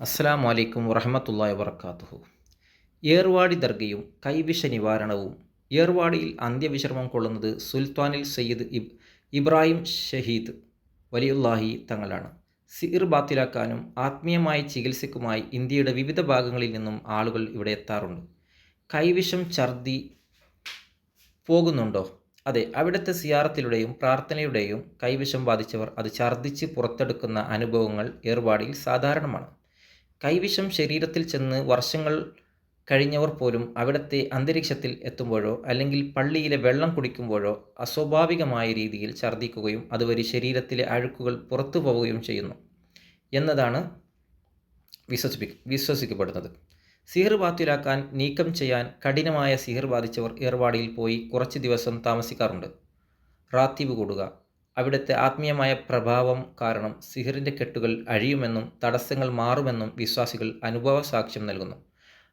അസ്സാം വലൈക്കും വറഹമത്തല്ലാ വർക്കാത്തുഹു ഏർവാടി ദർഗയും കൈവിഷ നിവാരണവും. ഏർവാടിയിൽ അന്ത്യവിശ്രമം കൊള്ളുന്നത് സുൽത്താനിൽ സയ്യിദ് ഇബ് ഇബ്രാഹിം ഷഹീദ് വലിയുല്ലാഹി തങ്ങളാണ്. സിർ ബാത്തിലാക്കാനും ആത്മീയമായ ചികിത്സയ്ക്കുമായി ഇന്ത്യയുടെ വിവിധ ഭാഗങ്ങളിൽ നിന്നും ആളുകൾ ഇവിടെ എത്താറുണ്ട്. കൈവിഷം ഛർദി പോകുന്നുണ്ടോ? അതെ അവിടുത്തെ സിയാറത്തിലൂടെയും പ്രാർത്ഥനയുടെയും കൈവിഷം ബാധിച്ചവർ അത് ഛർദ്ദിച്ച് പുറത്തെടുക്കുന്ന അനുഭവങ്ങൾ ഏർവാടിയിൽ സാധാരണമാണ്. കൈവിഷം ശരീരത്തിൽ ചെന്ന് വർഷങ്ങൾ കഴിഞ്ഞവർ പോലും അവിടുത്തെ അന്തരീക്ഷത്തിൽ എത്തുമ്പോഴോ അല്ലെങ്കിൽ പള്ളിയിലെ വെള്ളം കുടിക്കുമ്പോഴോ അസ്വാഭാവികമായ രീതിയിൽ ഛർദ്ദിക്കുകയും അതുവഴി ശരീരത്തിലെ അഴുക്കുകൾ പുറത്തു പോവുകയും ചെയ്യുന്നു എന്നതാണ് വിശ്വസിപ്പി വിശ്വസിക്കപ്പെടുന്നത്. സിഹിർ ബാത്തിലാക്കാൻ നീക്കം ചെയ്യാൻ കഠിനമായ സിഹിർ ബാധിച്ചവർ ഏർവാടിയിൽ പോയി കുറച്ച് ദിവസം താമസിക്കാറുണ്ട്. റാത്തീവ് കൂടുക അവിടുത്തെ ആത്മീയമായ പ്രഭാവം കാരണം സിഹിറിന്റെ കെട്ടുകൾ അഴിയുമെന്നും തടസ്സങ്ങൾ മാറുമെന്നും വിശ്വാസികൾ അനുഭവ സാക്ഷ്യം നൽകുന്നു.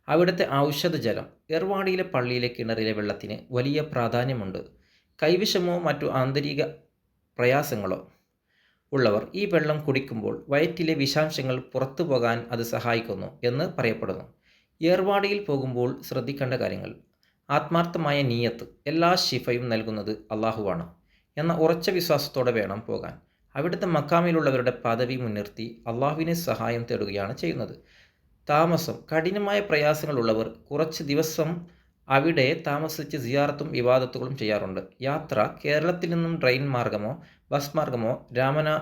അവിടുത്തെ ഔഷധജലം എർവാടിയിലെ പള്ളിയിലെ കിണറിലെ വെള്ളത്തിന് വലിയ പ്രാധാന്യമുണ്ട്. കൈവിഷമോ മറ്റു ആന്തരിക പ്രയാസങ്ങളോ ഉള്ളവർ ഈ വെള്ളം കുടിക്കുമ്പോൾ വയറ്റിലെ വിഷാംശങ്ങൾ പുറത്തു പോകാൻ അത് സഹായിക്കുന്നു എന്ന് പറയപ്പെടുന്നു. ഏർവാടിയിൽ പോകുമ്പോൾ ശ്രദ്ധിക്കേണ്ട കാര്യങ്ങൾ. ആത്മാർത്ഥമായ നീയത്ത് എല്ലാ ശിഫയും നൽകുന്നത് അള്ളാഹുവാണ്. എന്ന ഉറച്ച വിശ്വാസത്തോടെ വേണം പോകാൻ. അവിടുത്തെ മക്കാമിലുള്ളവരുടെ പദവി മുൻനിർത്തി അള്ളാഹുവിനെ സഹായം തേടുകയാണ് ചെയ്യുന്നത്. താമസം കഠിനമായ പ്രയാസങ്ങളുള്ളവർ കുറച്ച് ദിവസം അവിടെ താമസിച്ച് സിയാറത്തും വിവാദത്തുകളും ചെയ്യാറുണ്ട്. യാത്ര കേരളത്തിൽ നിന്നും ട്രെയിൻ മാർഗമോ ബസ് മാർഗമോ രാമന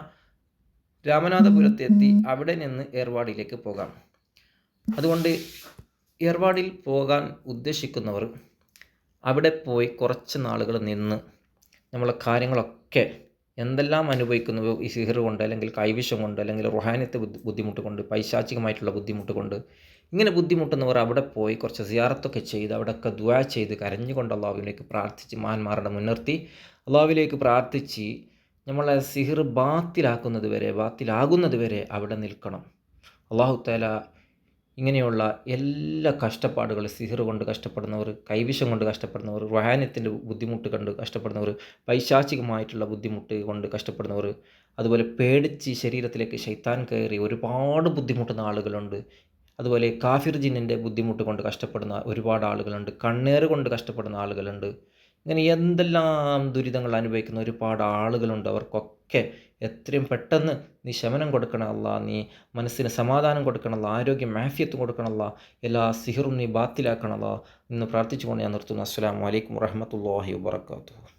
രാമനാഥപുരത്തെത്തി അവിടെ നിന്ന് ഏർവാടിയിലേക്ക് പോകാം. അതുകൊണ്ട് ഏർവാടിൽ പോകാൻ ഉദ്ദേശിക്കുന്നവർ അവിടെ പോയി കുറച്ച് നാളുകൾ നിന്ന് നമ്മളെ കാര്യങ്ങളൊക്കെ എന്തെല്ലാം അനുഭവിക്കുന്നു? ഈ സിഹർ കൊണ്ട് അല്ലെങ്കിൽ കൈവിഷം കൊണ്ട് അല്ലെങ്കിൽ റുഹാനത്തെ ബുദ്ധിമുട്ട് കൊണ്ട് പൈശാചികമായിട്ടുള്ള ബുദ്ധിമുട്ട് കൊണ്ട് ഇങ്ങനെ ബുദ്ധിമുട്ടുന്നവർ അവിടെ പോയി കുറച്ച് സിയാറത്തൊക്കെ ചെയ്ത് അവിടെയൊക്കെ ദ്വാ ചെയ്ത് കരഞ്ഞുകൊണ്ട് അള്ളാഹുവിലേക്ക് പ്രാർത്ഥിച്ച് മാന്മാരുടെ മുൻനിർത്തി. അള്ളാഹുവിലേക്ക് പ്രാർത്ഥിച്ച് നമ്മളെ സിഹിർ ബാത്തിലാക്കുന്നത് വരെ ബാത്തിലാകുന്നത് വരെ അവിടെ നിൽക്കണം. അള്ളാഹു താല ഇങ്ങനെയുള്ള എല്ലാ കഷ്ടപ്പാടുകൾ സിഹിർ കൊണ്ട് കഷ്ടപ്പെടുന്നവർ കൈവിഷം കൊണ്ട് കഷ്ടപ്പെടുന്നവർ റുഹാനത്തിന്റെ ബുദ്ധിമുട്ട് കണ്ട് കഷ്ടപ്പെടുന്നവർ പൈശാചികമായിട്ടുള്ള ബുദ്ധിമുട്ട് കൊണ്ട് കഷ്ടപ്പെടുന്നവർ അതുപോലെ പേടിച്ച് ശരീരത്തിലേക്ക് ശൈത്താൻ കയറി ഒരുപാട് ബുദ്ധിമുട്ടുന്ന ആളുകളുണ്ട്. അതുപോലെ കാഫിർ ജിന്നിന്റെ ബുദ്ധിമുട്ട് കൊണ്ട് കഷ്ടപ്പെടുന്ന ഒരുപാട് ആളുകളുണ്ട്. കണ്ണേറ് കൊണ്ട് കഷ്ടപ്പെടുന്ന ആളുകളുണ്ട്. ഇങ്ങനെ എന്തെല്ലാം ദുരിതങ്ങൾ അനുഭവിക്കുന്ന ഒരുപാട് ആളുകളുണ്ട്. അവർക്കൊക്കെ എത്രയും പെട്ടെന്ന് നീ ശമനം കൊടുക്കണമല്ല നീ മനസ്സിന് സമാധാനം കൊടുക്കണമല്ല ആരോഗ്യം മാഫിയത്ത് കൊടുക്കണമല്ല എല്ലാ സിഹറും നീ ബാത്തിലാക്കണമല്ല എന്ന് പ്രാർത്ഥിച്ചുകൊണ്ട് ഞാൻ നിർത്തുന്നു. അസ്സാം വലൈക്കും വറഹമത്തല്ലാഹി വാത്തു